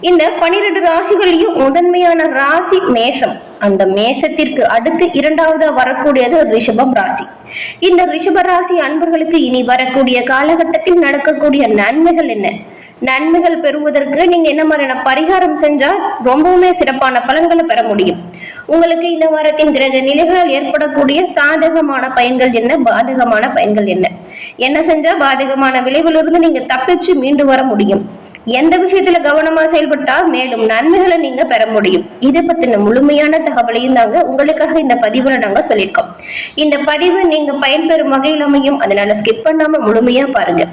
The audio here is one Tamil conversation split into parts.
இந்த பனிரெண்டு ராசிகளையும் முதன்மையான ராசி மேசம் அந்த மேசத்திற்கு அடுத்து இரண்டாவதா வரக்கூடியது ரிஷபம் ராசி. இந்த ரிஷப ராசி அன்பர்களுக்கு இனி வரக்கூடிய காலகட்டத்தில் நடக்கக்கூடிய நன்மைகள் என்ன? நன்மைகள் பெறுவதற்கு நீங்க என்ன மாதிரியான பரிகாரம் செஞ்சா ரொம்பவுமே சிறப்பான பலன்களை பெற முடியும். உங்களுக்கு இந்த வாரத்தின் கிரக நிலைகளால் ஏற்படக்கூடிய சாதகமான பயன்கள் என்ன? பாதகமான பயன்கள் என்ன? என்ன செஞ்சா பாதகமான விளைவிலிருந்து நீங்க தப்பிச்சு மீண்டு வர முடியும். எந்த விஷயத்துல கவனமா செயல்பட்டா மேலும் நன்மைகளை நீங்க பெற முடியும். இதை பத்தின முழுமையான தகவலையும் தாங்க உங்களுக்காக இந்த பதிவுல நாங்க சொல்லியிருக்கோம். இந்த பதிவு நீங்க பயன்பெறும் வகையில் அமையும். அதனால ஸ்கிப் பண்ணாம முழுமையா பாருங்க.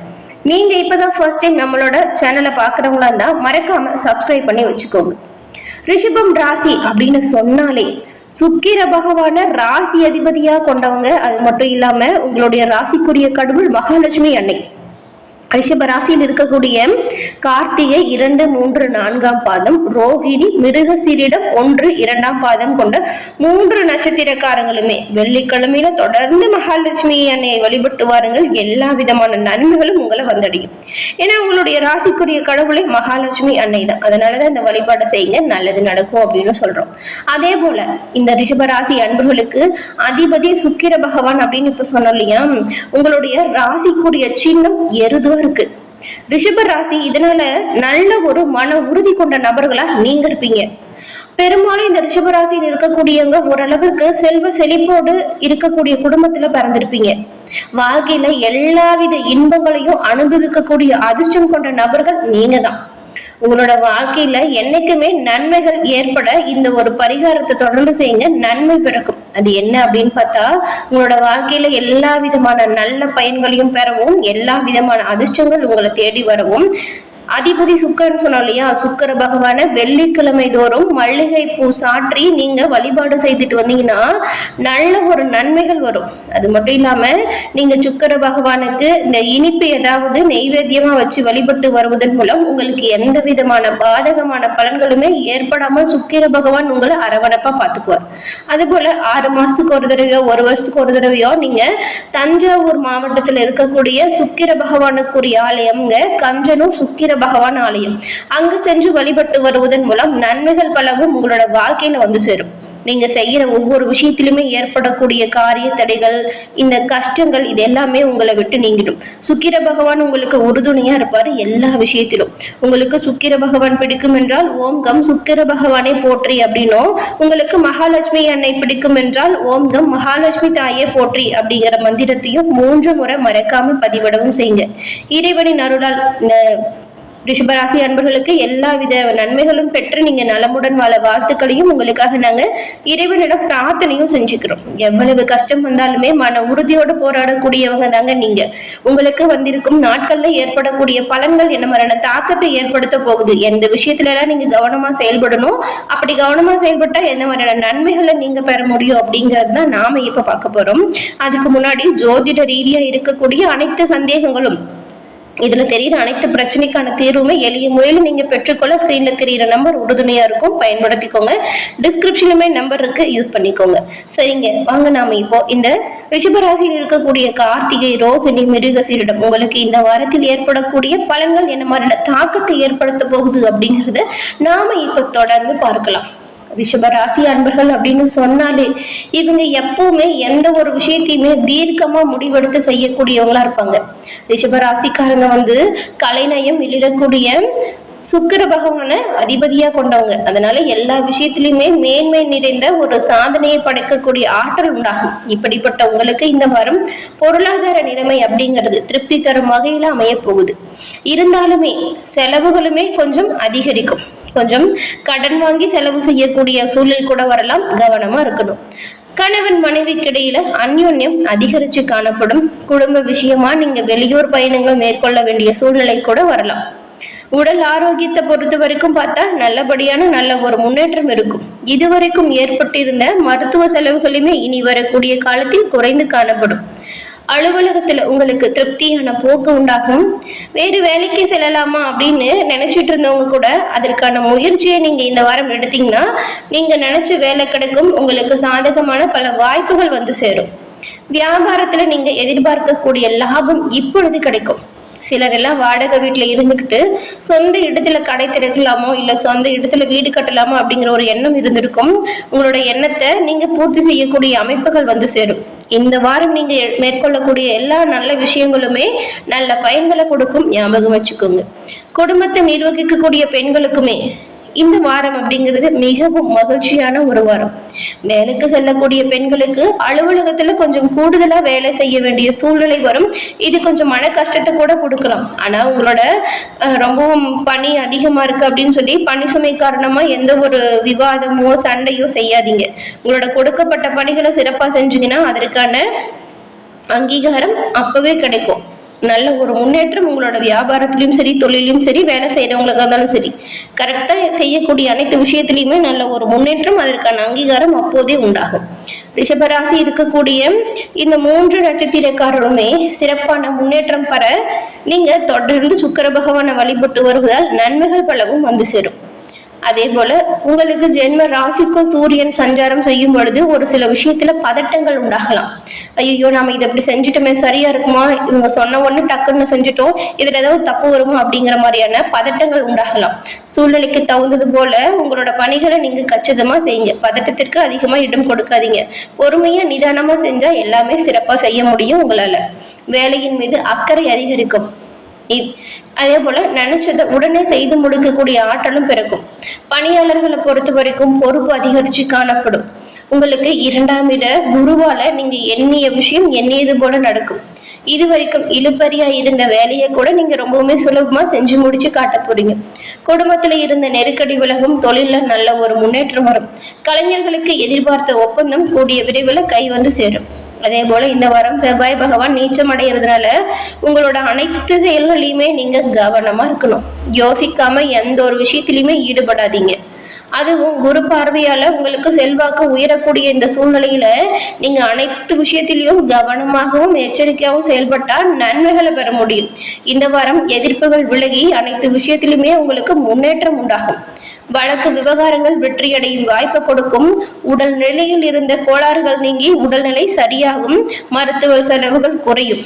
நீங்க இப்பதான் ஃபர்ஸ்ட் டைம் நம்மளோட சேனலை பாக்குறவங்களா இருந்தா மறக்காம சப்ஸ்கிரைப் பண்ணி வச்சுக்கோங்க. ரிஷபம் ராசி அப்படின்னு சொன்னாலே சுக்கிர பகவான ராசி அதிபதியா கொண்டவங்க அது மட்டும் இல்லாம உங்களுடைய ராசிக்குரிய கடவுள் மகாலட்சுமி அன்னை. ரிஷபராசியில் இருக்கக்கூடிய கார்த்திகை இரண்டு மூன்று நான்காம் பாதம் ரோகிணி மிருகசீரிடம் ஒன்று இரண்டாம் பாதம் கொண்ட மூன்று நட்சத்திரக்காரங்களுமே வெள்ளிக்கிழமையில தொடர்ந்து மகாலட்சுமி அன்னையை வழிபட்டு வாருங்கள். எல்லா விதமான நன்மைகளும் உங்களை வந்தடையும். ஏன்னா உங்களுடைய ராசிக்குரிய கடவுளை மகாலட்சுமி அன்னை தான். அதனாலதான் இந்த வழிபாடை செய்யுங்க. நல்லது நடக்கும் அப்படின்னு சொல்றோம். அதே போல இந்த ரிஷபராசி அன்பர்களுக்கு அதிபதி சுக்கிர பகவான் அப்படின்னு இப்ப சொன்னோம் இல்லையா? உங்களுடைய ராசிக்குரிய சின்னம் எருதுவர் இருக்கு. ரிஷப ராசி இதனால நல்ல ஒரு மன உறுதி கொண்ட நபர்களா நீங்க இருப்பீங்க. பெரும்பாலும் இந்த ரிஷபராசியில் இருக்கக்கூடியவங்க ஓரளவுக்கு செல்வ செழிப்போடு இருக்கக்கூடிய குடும்பத்துல பிறந்திருப்பீங்க. வாழ்க்கையில எல்லாவித இன்பங்களையும் அனுபவிக்கக்கூடிய அதிர்ஷ்டம் கொண்ட நபர்கள் நீங்க தான் உங்களோட வாழ்க்கையில என்னைக்குமே நன்மைகள் ஏற்பட இந்த ஒரு பரிகாரத்தை தொடர்ந்து செய்யுங்க. நன்மை பிறக்கும். அது என்ன அப்படின்னு பார்த்தா உங்களோட வாழ்க்கையில எல்லா விதமான நல்ல பயன்களையும் பெறவும் எல்லா விதமான அதிர்ஷ்டங்கள் உங்களை தேடி வரவும். அதிபதி சுக்கரன் சொன்னோம் இல்லையா? சுக்கர பகவான வெள்ளிக்கிழமை தோறும் மல்லிகை பூ சாற்றி நீங்க வழிபாடு செய்துட்டு வந்தீங்கன்னா நல்ல ஒரு நன்மைகள் வரும். அது மட்டும் இல்லாம நீங்க சுக்கர பகவானுக்கு இந்த இனிப்பு ஏதாவது நெய்வேத்தியமா வச்சு வழிபட்டு வருவதன் மூலம் உங்களுக்கு எந்த விதமான பாதகமான பலன்களுமே ஏற்படாம சுக்கிர பகவான் உங்களை அரவணைப்பா பாத்துக்குவார் அது போல ஆறு மாசத்துக்கு ஒரு தடவையோ ஒரு வருஷத்துக்கு ஒரு தடவையோ நீங்க தஞ்சாவூர் மாவட்டத்துல இருக்கக்கூடிய சுக்கிர பகவானுக்குரிய ஆலயம்ங்க கஞ்சனும் சுக்கிர பகவான் ஆலயம். அங்கு சென்று வழிபட்டு வருவதன் மூலம் நன்மைகள் பலவும் உங்களோட வாழ்க்கையில வந்து சேரும். நீங்க செய்யற ஒவ்வொரு விஷயத்திலுமே ஏற்படக்கூடிய காரிய தடைகள் இந்த கஷ்டங்கள் இது எல்லாமே உங்களை விட்டு நீங்கிடும். சுக்கிர பகவான் உங்களுக்கு உறுதுணையா இருப்பாரு எல்லா விஷயத்திலும். உங்களுக்கு சுக்கிர பகவான் பிடிக்கும் என்றால் ஓம் கம் சுக்கிர பகவானே போற்றி அப்படின்னும் உங்களுக்கு மகாலட்சுமி அன்னை பிடிக்கும் என்றால் ஓம் கம் மகாலட்சுமி தாயே போற்றி அப்படிங்கிற மந்திரத்தையும் மூன்று முறை மறக்காம பதிவிடவும் செய்யுங்க. இறைவனின் அருளால் ரிஷபராசி அன்பர்களுக்கு எல்லா வித நன்மைகளும் பெற்று நீங்க நலமுடன் வாழ வாழ்த்துக்களையும் உங்களுக்காக நாங்க இறைவனிடம் பிரார்த்தனையும் செஞ்சுக்கிறோம். எவ்வளவு கஷ்டம் வந்தாலுமே மன உறுதியோடு போராடக்கூடியவங்க தாங்க நீங்க. உங்களுக்கு வந்திருக்கும் நாட்கள்ல ஏற்படக்கூடிய பலன்கள் என்ன மாதிரியான தாக்கத்தை ஏற்படுத்த போகுது. எந்த விஷயத்துல எல்லாம் நீங்க கவனமா செயல்படணும் அப்படி கவனமா செயல்பட்டா என்ன மாதிரியான நன்மைகளை நீங்க பெற முடியும் அப்படிங்கறது தான் நாம இப்ப பார்க்க போறோம். அதுக்கு முன்னாடி ஜோதிட ரீதியா இருக்கக்கூடிய அனைத்து சந்தேகங்களும் இதுல தெரியுற அனைத்து பிரச்சனைக்கான தீர்வுமே எளிய முறையில் நீங்க பெற்றுக்கொள்ள ஸ்கிரீன்ல தெரியுற நம்பர் உறுதுணையா இருக்கும். பயன்படுத்திக்கோங்க. டிஸ்கிரிப்ஷனுமே நம்பர் இருக்கு. யூஸ் பண்ணிக்கோங்க. சரிங்க. வாங்க நாம இப்போ இந்த ரிஷபராசியில் இருக்கக்கூடிய கார்த்திகை ரோகிணி மிருகசீரிடம் உங்களுக்கு இந்த வாரத்தில் ஏற்படக்கூடிய பலன்கள் என்ன மாதிரியான தாக்கத்தை ஏற்படுத்த போகுது அப்படிங்கறத நாம இப்ப தொடர்ந்து பார்க்கலாம். ரிஷப ராசி அன்பர்கள் அப்படின்னு சொன்னாலே இவங்க எப்பவுமே எந்த ஒரு விஷயத்தையுமே தீர்க்கமா முடிவெடுத்து செய்யக்கூடியவங்களா இருப்பாங்க. ரிஷப ராசிக்காரங்க வந்து கலைநயம் வெளியிடக்கூடிய சுக்கிர பகவான அதிபதியா கொண்டவங்க. அதனால எல்லா விஷயத்திலுமே மேன்மை நிறைந்த ஒரு சாதனையை படைக்கக்கூடிய ஆற்றல் உண்டாகும். இப்படிப்பட்ட உங்களுக்கு இந்த வாரம் பொருளாதார நிலைமை அப்படிங்கிறது திருப்தி தரும் வகையில அமைய போகுது. இருந்தாலுமே செலவுகளுமே கொஞ்சம் அதிகரிக்கும். கொஞ்சம் கடன் வாங்கி செலவு செய்யக்கூடிய சூழல் கூட வரலாம். கவனமா இருக்கணும். கணவன் மனைவிக்கு இடையில அந்யோன்யம் அதிகரிச்சு காணப்படும். குடும்ப விஷயமா நீங்க வெளியூர் பயணங்கள் மேற்கொள்ள வேண்டிய சூழ்நிலை கூட வரலாம். உடல் ஆரோக்கியத்தை பொறுத்த வரைக்கும் பார்த்தா நல்லபடியான நல்ல ஒரு முன்னேற்றம் இருக்கும். இதுவரைக்கும் ஏற்பட்டிருந்த மருத்துவ செலவுகளுமே இனி வரக்கூடிய காலத்தில் குறைந்து காணப்படும். அலுவலகத்துல உங்களுக்கு திருப்தியான போக்கு உண்டாகும். வேறு வேலைக்கு செல்லலாமா அப்படின்னு நினைச்சிட்டு இருந்தவங்க கூட அதற்கான முயற்சியை நீங்க இந்த வாரம் எடுத்தீங்கன்னா நீங்க நினைச்ச வேலை கிடைக்கும். உங்களுக்கு சாதகமான பல வாய்ப்புகள் வந்து சேரும். வியாபாரத்துல நீங்க எதிர்பார்க்கக்கூடிய லாபம் இப்பொழுது கிடைக்கும். சிலர் எல்லாம் வாடகை வீட்டுல இருந்துகிட்டு சொந்த இடத்துல கடை திறக்கலாமோ இல்ல சொந்த இடத்துல வீடு கட்டலாமோ அப்படிங்கிற ஒரு எண்ணம் இருந்திருக்கும். உங்களோட எண்ணத்தை நீங்க பூர்த்தி செய்யக்கூடிய அமைப்புகள் வந்து சேரும். இந்த வாரம் நீங்க மேற்கொள்ளக்கூடிய எல்லா நல்ல விஷயங்களுமே நல்ல பயன்களை கொடுக்கும் ஞாபகம் வச்சுக்கோங்க. குடும்பத்தை நிர்வகிக்கக்கூடிய பெண்களுக்குமே இந்த வாரம் அப்படிங்கிறது மிகவும் மகிழ்ச்சியான ஒரு வாரம். வேலைக்கு செல்லக்கூடிய பெண்களுக்கு அலுவலகத்துல கொஞ்சம் கூடுதலா வேலை செய்ய வேண்டிய சூழ்நிலை வரும். இது கொஞ்சம் மன கஷ்டத்தை கூட கொடுக்கலாம். ஆனா உங்களோட ரொம்பவும் பணி அதிகமா இருக்கு அப்படின்னு சொல்லி பணி சுமை காரணமா எந்த ஒரு விவாதமோ சண்டையோ செய்யாதீங்க. உங்களோட கொடுக்கப்பட்ட பணிகளை சிறப்பா செஞ்சீங்கன்னா அதற்கான அங்கீகாரம் அப்பவே கிடைக்கும். நல்ல ஒரு முன்னேற்றம் உங்களோட வியாபாரத்திலயும் சரி தொழிலையும் சரி வேலை செய்யறவங்களுக்கு இருந்தாலும் சரி. கரெக்டா செய்யக்கூடிய அனைத்து விஷயத்திலயுமே நல்ல ஒரு முன்னேற்றம் அதற்கான அங்கீகாரம் அப்போதே உண்டாகும். ரிஷபராசி இருக்கக்கூடிய இந்த மூன்று நட்சத்திரக்காரருமே சிறப்பான முன்னேற்றம் பெற நீங்க தொடர்ந்து சுக்கர பகவானை வழிபட்டு வருவதால் நன்மைகள் பலவும் வந்து சேரும். அதே போல உங்களுக்கு ஜென்ம ராசிக்கும் சூரியன் சஞ்சாரம் செய்யும் பொழுது ஒரு சில விஷயத்துல பதட்டங்கள் உண்டாகலாம். ஐயோ நாம இதை இப்படி செஞ்சுட்டோமே சரியா இருக்குமா? இவங்க சொன்ன ஒண்ணு டக்குன்னு செஞ்சுட்டோம். இதுல ஏதாவது தப்பு வருமா அப்படிங்கிற மாதிரியான பதட்டங்கள் உண்டாகலாம். சூழ்நிலைக்கு தகுந்தது போல உங்களோட பணிகளை நீங்க கச்சிதமா செய்யுங்க. பதட்டத்திற்கு அதிகமா இடம் கொடுக்காதீங்க. பொறுமையா நிதானமா செஞ்சா எல்லாமே சிறப்பா செய்ய முடியும் உங்களால. வேலையின் மீது அக்கறை அதிகரிக்கும். அதே போல நினைச்சதை உடனே செய்து முடிக்கக்கூடிய ஆற்றலும் பிறக்கும். பணியாளர்களை பொறுத்த வரைக்கும் பொறுப்பு அதிகரிச்சு காணப்படும். உங்களுக்கு இரண்டாம் இட குருவால நீங்க எண்ணிய விஷயம் எண்ணியது போல நடக்கும். இது வரைக்கும் இழுப்பறியா இருந்த வேலையை கூட நீங்க ரொம்பவுமே சுலபமா செஞ்சு முடிச்சு காட்ட போறீங்க. குடும்பத்துல இருந்த நெருக்கடி விலகும் தொழில்ல நல்ல ஒரு முன்னேற்றம் வரும். கலைஞர்களுக்கு எதிர்பார்த்த ஒப்பந்தம் கூடிய விரைவில் கை வந்து சேரும். அதே போல இந்த வாரம் செவ்வாய் பகவான் நீச்சம் அடைகிறதுனால உங்களோட அனைத்து செயல்களையுமே நீங்க கவனமா இருக்கணும். யோசிக்காம எந்த ஒரு விஷயத்திலயுமே ஈடுபடாதீங்க. அதுவும் குரு பார்வையால உங்களுக்கு செல்வாக்கு உயரக்கூடிய இந்த சூழ்நிலையில நீங்க அனைத்து விஷயத்திலையும் கவனமாகவும் எச்சரிக்கையாகவும் செயல்பட்டா நன்மைகளை பெற முடியும். இந்த வாரம் எதிர்ப்புகள் விலகி அனைத்து விஷயத்திலுமே உங்களுக்கு முன்னேற்றம் உண்டாகும். வழக்கு விவகாரங்கள் வெற்றியடையும் வாய்ப்பு கொடுக்கும். உடல் நிலையில் இருந்த கோளாறுகள் நீங்கி உடல்நிலை சரியாகும். மருத்துவ செலவுகள் குறையும்.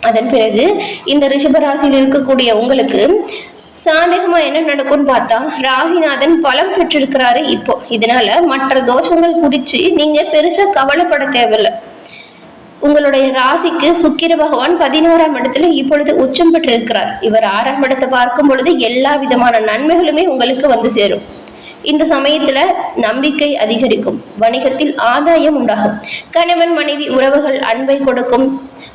அதன் பிறகு இந்த ரிஷபராசியில் இருக்கக்கூடிய உங்களுக்கு சாதகமா என்ன நடக்கும்னு பார்த்தா ராசிநாதன் பலம் பெற்றிருக்கிறாரு இப்போ. இதனால மற்ற தோஷங்கள் குறிச்சு நீங்க பெருசா கவலைப்பட தேவையில்லை. உங்களுடைய ராசிக்கு சுக்கிர பகவான் பதினோராம் இடத்துல இப்பொழுது உச்சம் பெற்றிருக்கிறார். இவர் ஆறாம் இடத்தை பார்க்கும் பொழுது எல்லா விதமான நன்மைகளுமே உங்களுக்கு வந்து சேரும். இந்த சமயத்துல நம்பிக்கை அதிகரிக்கும். வணிகத்தில் ஆதாயம் உண்டாகும். கணவன் மனைவி உறவுகள் அன்பை கொடுக்கும்.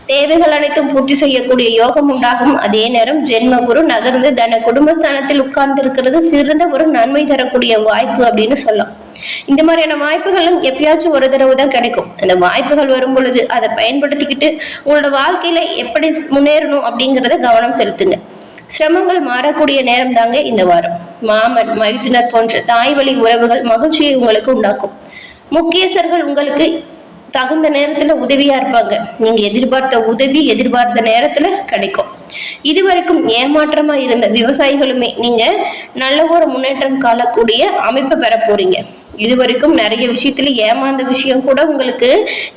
தேவைகள் அனைத்தும் பூர்த்தி செய்யக்கூடிய யோகம் உண்டாகும். அதே நேரம் ஜென்ம குரு நகர்ந்து தன குடும்பஸ்தானத்தில் உட்கார்ந்து இருக்கிறது சிறந்த ஒரு நன்மை தரக்கூடிய வாய்ப்பு அப்படின்னு சொல்லலாம். இந்த மாதிரியான வாய்ப்புகளும் எப்பயாச்சும் ஒரு தடவை தான் கிடைக்கும். அந்த வாய்ப்புகள் வரும் பொழுது அதை பயன்படுத்திக்கிட்டு உங்களோட வாழ்க்கையில எப்படி முன்னேறணும் அப்படிங்கறத கவனம் செலுத்துங்க. சிரமங்கள் மாறக்கூடிய நேரம் தாங்க இந்த வாரம். மாமன் மைத்துனர் போன்ற தாய் வழி உறவுகள் மகிழ்ச்சியை உங்களுக்கு உண்டாக்கும். முக்கியஸ்தர்கள் உங்களுக்கு தகுந்த நேரத்துல உதவியா இருப்பாங்க. நீங்க எதிர்பார்த்த உதவி எதிர்பார்த்த நேரத்துல கிடைக்கும். இதுவரைக்கும் ஏமாற்றமா இருந்த விவசாயிகளுமே நீங்க நல்ல ஒரு முன்னேற்றம் காணக்கூடிய அமைப்பு பெற போறீங்க. இதுவரைக்கும் நிறைய விஷயத்துல ஏமாந்த விஷயம் கூட உங்களுக்கு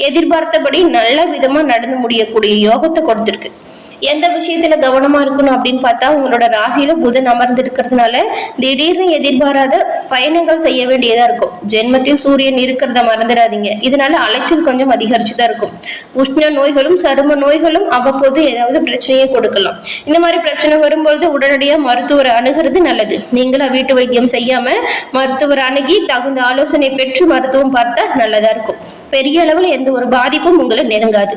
எதிர்பார்த்தபடி நல்ல விதமா நடந்து முடியக்கூடிய யோகத்தை கொடுத்திருக்கு. எந்த விஷயத்துல கவனமா இருக்கணும் அப்படின்னு பார்த்தா உங்களோட ராசியில புதன் அமர்ந்து இருக்கிறதுனால திடீர்னு எதிர்பாராத பயணங்கள் செய்ய வேண்டியதா இருக்கும். ஜென்மத்தில் சூரியன் இருக்கிறத மறந்துடாதீங்க. இதனால அலைச்சல் கொஞ்சம் அதிகரிச்சுதான் இருக்கும். உஷ்ண நோய்களும் சரும நோய்களும் அவ்வப்போது ஏதாவது பிரச்சனையை கொடுக்கலாம். இந்த மாதிரி பிரச்சனை வரும்பொழுது உடனடியா மருத்துவரை அணுகிறது நல்லது. நீங்களா வீட்டு வைத்தியம் செய்யாம மருத்துவர் அணுகி தகுந்த ஆலோசனை பெற்று மருத்துவம் பார்த்தா நல்லதா இருக்கும். பெரிய அளவில் எந்த ஒரு பாதிப்பும் உங்களை நெருங்காது.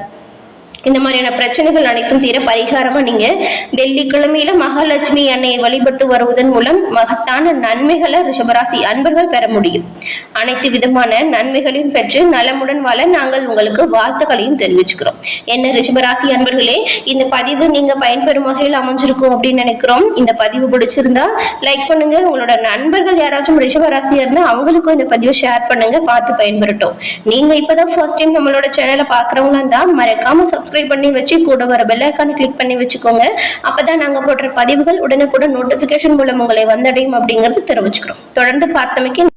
இந்த மாதிரியான பிரச்சனைகள் அனைத்தும் தீர பரிகாரமா நீங்க வெள்ளிக்கிழமையில மகாலட்சுமி அன்னையை வழிபட்டு வருவதன் மூலம் மகத்தான நன்மைகளை ரிஷபராசி அன்பர்கள் பெற முடியும். அனைத்து விதமான நன்மைகளையும் பெற்று நலமுடன் வாழ நாங்கள் உங்களுக்கு வாழ்த்துக்களையும் தெரிவிச்சுக்கிறோம். என்ன ரிஷபராசி அன்பர்களே இந்த பதிவு நீங்க பயன்பெறும் வகையில் அமைஞ்சிருக்கும் அப்படின்னு நினைக்கிறோம். இந்த பதிவு பிடிச்சிருந்தா லைக் பண்ணுங்க. உங்களோட நண்பர்கள் யாராச்சும் ரிஷபராசியா இருந்தா அவங்களுக்கும் இந்த பதிவை ஷேர் பண்ணுங்க. பார்த்து பயன்பெறட்டும். நீங்க இப்பதான் ஃபர்ஸ்ட் டைம் நம்மளோட சேனலை பாக்குறவங்களா இருந்தா மறக்காம சப்ஸ்கிரைப் பண்ணி வச்சு கூட வர பெல் ஐக்கானை கிளிக் பண்ணி வச்சுக்கோங்க. அப்பதான் நாங்க போடுற பதிவுகள் உடனுக்குடன் நோட்டிபிகேஷன் மூலம் உங்களை வந்தடையும் அப்படிங்கறது தெரிவிச்சுக்கிறோம். தொடர்ந்து பார்த்தமைக்கு